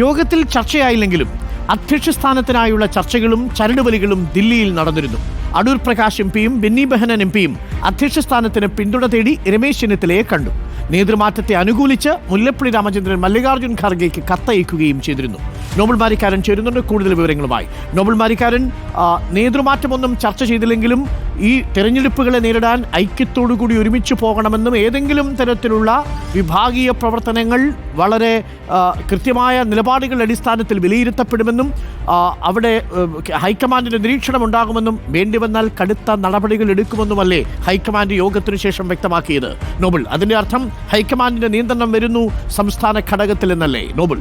യോഗത്തിൽ ചർച്ചയായില്ലെങ്കിലും അധ്യക്ഷ സ്ഥാനത്തിനായുള്ള ചർച്ചകളും ചരടുവലികളും ദില്ലിയിൽ നടന്നിരുന്നു. അടൂർ പ്രകാശ് എം പിയും ബെന്നി ബെഹനൻ എം പിയും അധ്യക്ഷ സ്ഥാനത്തിന് പിന്തുണ തേടി രമേശ് ചെന്നിത്തലയെ കണ്ടു. നേതൃമാറ്റത്തെ അനുകൂലിച്ച് മുല്ലപ്പള്ളി രാമചന്ദ്രൻ മല്ലികാർജുൻ ഖാർഗെയ്ക്ക് കത്തയക്കുകയും ചെയ്തിരുന്നു. നോബൽ മാരിക്കാരൻ ചേരുന്നുണ്ട്. കൂടുതൽ വിവരങ്ങളുമായി. നോബൽ മാരിക്കാരൻ നേതൃമാറ്റമൊന്നും ചർച്ച ചെയ്തില്ലെങ്കിലും ഈ തെരഞ്ഞെടുപ്പുകളെ നേരിടാൻ ഐക്യത്തോടുകൂടി ഒരുമിച്ച് പോകണമെന്നും ഏതെങ്കിലും തരത്തിലുള്ള വിഭാഗീയ പ്രവർത്തനങ്ങൾ വളരെ കൃത്യമായ നിലപാടുകളുടെ അടിസ്ഥാനത്തിൽ വിലയിരുത്തപ്പെടുമെന്നും അവിടെ ഹൈക്കമാൻഡിന് നിരീക്ഷണം ഉണ്ടാകുമെന്നും വേണ്ടിവന്നാൽ കടുത്ത നടപടികൾ എടുക്കുമെന്നുമല്ലേ ഹൈക്കമാൻഡ് യോഗത്തിനു ശേഷം വ്യക്തമാക്കിയത്. നോബിൾ അതിന്റെ അർത്ഥം ഹൈക്കമാൻഡിന്റെ നിയന്ത്രണം വരുന്നു സംസ്ഥാന ഘടകത്തിൽ എന്നല്ലേ നോബിൾ.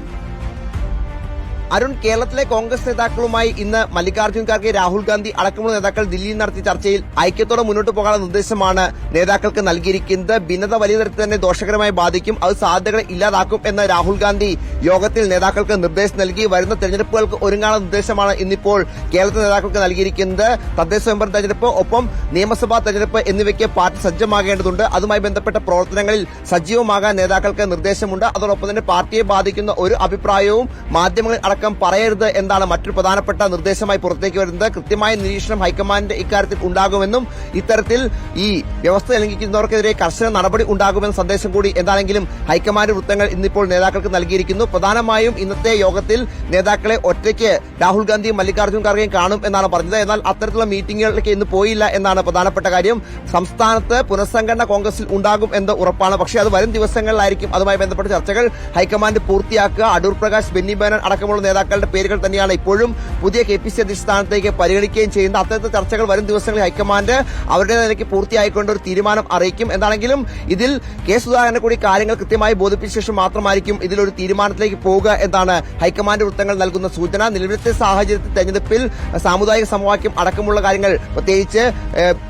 അരുൺ കേരളത്തിലെ കോൺഗ്രസ് നേതാക്കളുമായി ഇന്ന് മല്ലികാർജുൻ ഖാർഗെ രാഹുൽ ഗാന്ധി അടക്കമുള്ള നേതാക്കൾ ദില്ലിയിൽ നടത്തിയ ചർച്ചയിൽ ഐക്യത്തോടെ മുന്നോട്ട് പോകാനുള്ള നിർദ്ദേശമാണ് നേതാക്കൾക്ക് നൽകിയിരിക്കുന്നത്. ഭിന്നത വലിയ തരത്തിൽ തന്നെ ദോഷകരമായി ബാധിക്കും. അത് സാധ്യതകളെ ഇല്ലാതാക്കും എന്ന് രാഹുൽ ഗാന്ധി യോഗത്തിൽ നേതാക്കൾക്ക് നിർദ്ദേശം നൽകി. വരുന്ന തെരഞ്ഞെടുപ്പുകൾക്ക് ഒരുങ്ങാനുള്ള നിർദ്ദേശമാണ് ഇന്നിപ്പോൾ കേരളത്തിലെ നേതാക്കൾക്ക് നൽകിയിരിക്കുന്നത്. തദ്ദേശ സ്വയംഭരണ തെരഞ്ഞെടുപ്പ് ഒപ്പം നിയമസഭാ തെരഞ്ഞെടുപ്പ് എന്നിവയ്ക്ക് പാർട്ടി സജ്ജമാകേണ്ടതുണ്ട്. അതുമായി ബന്ധപ്പെട്ട പ്രവർത്തനങ്ങളിൽ സജീവമാകാൻ നേതാക്കൾക്ക് നിർദ്ദേശമുണ്ട്. അതോടൊപ്പം തന്നെ പാർട്ടിയെ ബാധിക്കുന്ന ഒരു അഭിപ്രായവും മാധ്യമങ്ങളിൽ അടക്കം പറയരുത് എന്നാണ് മറ്റൊരു പ്രധാനപ്പെട്ട നിർദ്ദേശമായി പുറത്തേക്ക് വരുന്നത്. കൃത്യമായ നിരീക്ഷണം ഹൈക്കമാൻഡ് ഇക്കാര്യത്തിൽ ഉണ്ടാകുമെന്നും ഇത്തരത്തിൽ ഈ വ്യവസ്ഥ ലംഘിക്കുന്നവർക്കെതിരെ കർശന നടപടി ഉണ്ടാകുമെന്ന സന്ദേശം കൂടി എന്താണെങ്കിലും ഹൈക്കമാൻഡ് വൃത്തങ്ങൾ ഇന്നിപ്പോൾ നേതാക്കൾക്ക് നൽകിയിരിക്കുന്നു. പ്രധാനമായും ഇന്നത്തെ യോഗത്തിൽ നേതാക്കളെ ഒറ്റയ്ക്ക് രാഹുൽ ഗാന്ധിയും മല്ലികാർജുൻ ഖാർഗെയും കാണും എന്നാണ് പറഞ്ഞത്. എന്നാൽ അത്തരത്തിലുള്ള മീറ്റിംഗുകളിലേക്ക് ഇന്ന് പോയില്ല എന്നാണ് പ്രധാനപ്പെട്ട കാര്യം. സംസ്ഥാനത്ത് പുനഃസംഘടന കോൺഗ്രസിൽ ഉണ്ടാകും എന്ന് ഉറപ്പാണ്. പക്ഷേ അത് വരും ദിവസങ്ങളിലായിരിക്കും. അതുമായി ബന്ധപ്പെട്ട ചർച്ചകൾ ഹൈക്കമാൻഡ് പൂർത്തിയാക്കുക. അടൂർ പ്രകാശ് ബെന്നി ബേനൻ അടക്കമുള്ള നേതാക്കളുടെ പേരുകൾ തന്നെയാണ് ഇപ്പോഴും പുതിയ കെ പി സി അധ്യക്ഷ സ്ഥാനത്തേക്ക് പരിഗണിക്കുകയും ചെയ്യുന്ന അത്തരത്തിൽ ചർച്ചകൾ വരും ദിവസങ്ങളിൽ ഹൈക്കമാൻഡ് അവരുടെ നിലയ്ക്ക് പൂർത്തിയായിക്കൊണ്ട് ഒരു തീരുമാനം അറിയിക്കും. എന്താണെങ്കിലും ഇതിൽ കെ സുധാകരനെ കൂടി കാര്യങ്ങൾ കൃത്യമായി ബോധിപ്പിച്ച ശേഷം മാത്രമായിരിക്കും ഇതിലൊരു തീരുമാനത്തിലേക്ക് പോവുക എന്നാണ് ഹൈക്കമാൻഡ് വൃത്തങ്ങൾ നൽകുന്ന സൂചന. നിലവിലത്തെ സാഹചര്യത്തിൽ തെരഞ്ഞെടുപ്പിൽ സാമുദായിക സമവാക്യം അടക്കമുള്ള കാര്യങ്ങൾ പ്രത്യേകിച്ച്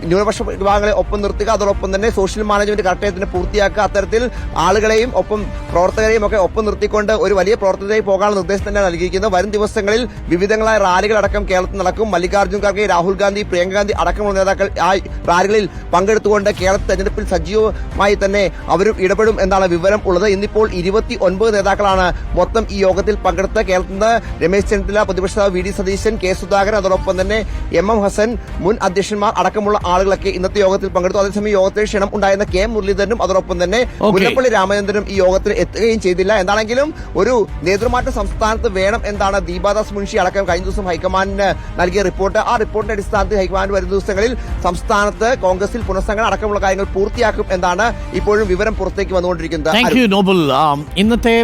ന്യൂനപക്ഷ വിഭാഗങ്ങളെ ഒപ്പം നിർത്തുക അതോടൊപ്പം തന്നെ സോഷ്യൽ മാനേജ്മെന്റ് കറക്റ്റായി പൂർത്തിയാക്കുക. അത്തരത്തിൽ ആളുകളെയും ഒപ്പം പ്രവർത്തകരെയും ഒക്കെ ഒപ്പം നിർത്തിക്കൊണ്ട് ഒരു വലിയ പ്രവർത്തനത്തിലേക്ക് പോകാനുള്ള നിർദ്ദേശം തന്നെ നൽകിയിരിക്കുന്നത് വരും ദിവസങ്ങളിൽ വിവിധങ്ങളായ റാലികൾ അടക്കം കേരളത്തിൽ നടക്കും. മല്ലികാർജുൻ ഖാർഗെ രാഹുൽ ഗാന്ധി പ്രിയങ്ക ഗാന്ധി അടക്കമുള്ള നേതാക്കൾ ആ റാലികളിൽ പങ്കെടുത്തുകൊണ്ട് കേരള തെരഞ്ഞെടുപ്പിൽ സജീവമായി തന്നെ അവരും ഇടപെടും എന്നാണ് വിവരം ഉള്ളത്. ഇന്നിപ്പോൾ ഇരുപത്തി ഒൻപത് നേതാക്കളാണ് മൊത്തം ഈ യോഗത്തിൽ പങ്കെടുത്ത കേരളത്തിൽ നിന്ന് രമേശ് ചെന്നിത്തല പ്രതിപക്ഷ നേതാവ് V D Satheesan K Sudhakaran അതോടൊപ്പം തന്നെ എം എം ഹസൻ മുൻ അധ്യക്ഷന്മാർ അടക്കമുള്ള ആളുകളൊക്കെ ഇന്നത്തെ യോഗത്തിൽ പങ്കെടുത്തു. അതേസമയം യോഗത്തിൽ ക്ഷണം ഉണ്ടായിരുന്ന കെ മുരളീധരനും അതോടൊപ്പം തന്നെ. മുല്ലപ്പള്ളി രാമചന്ദ്രനും ഈ യോഗത്തിൽ എത്തുകയും ചെയ്തില്ല. എന്താണെങ്കിലും ഒരു നേതൃമാറ്റം സംസ്ഥാനത്ത് വേണം എന്നാണ് ദീപാദാസ് മുൻഷി അടക്കം കഴിഞ്ഞ ദിവസം ഹൈക്കമാൻഡിന് നൽകിയ റിപ്പോർട്ട്. ആ റിപ്പോർട്ടിന്റെ അടിസ്ഥാനത്തിൽ ഹൈക്കമാൻഡ് വരും ദിവസങ്ങളിൽ സംസ്ഥാനത്ത് കോൺഗ്രസിൽ പുനഃസംഘടന അടക്കമുള്ള കാര്യങ്ങൾ പൂർത്തിയാക്കും എന്നാണ് ഇപ്പോഴും വിവരം പുറത്തേക്ക് വന്നുകൊണ്ടിരിക്കുന്നത്. നോബൽ ഇന്നത്തെ